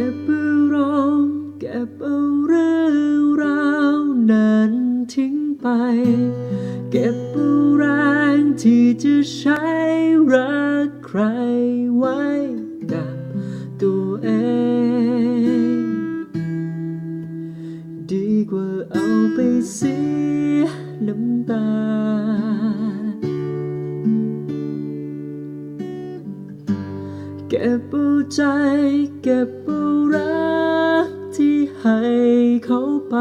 ก็บอารมณ์เก็บเอาเรื่องราวนั้นทิ้งไป เก็บเอาแรงที่จะใช้รักใครไว้กับตัวเอง ดีกว่าเอาไปเสียน้ำตา เก็บเอาใจ เก็บเอารักที่ให้เขาไป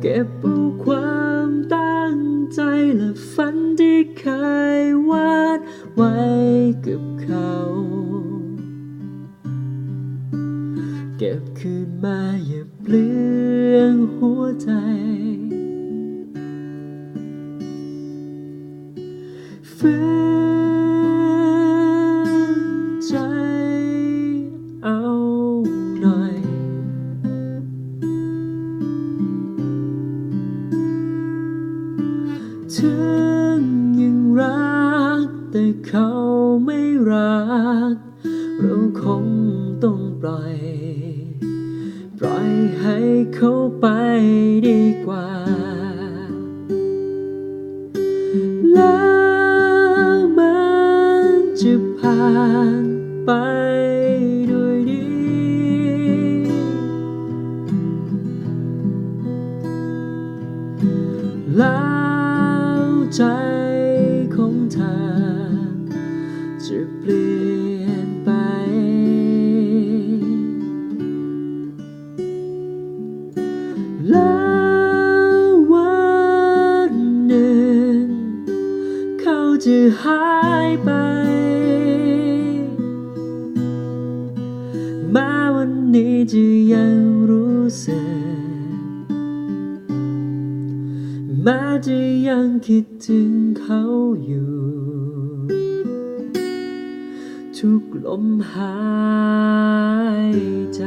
เก็บเอาความตั้งใจและฝันที่เคยวาดไว้กับเขา เก็บคืนมาอย่าเปลืองหัวใจฝืน ถึงยังรัก แต่เขาไม่รัก เราคงต้องปล่อย ปล่อยให้เขาไปดีกว่า แล้วมันจะผ่านไปด้วยดีแล้ว ใจของเธอจะเปลี่ยนไป แล้ววันหนึ่ง เขาจะหายไปมาวันนี้จะยังรู้สึก แม้จะยังคิดถึงเขาอยู่ ทุกลมหายใจ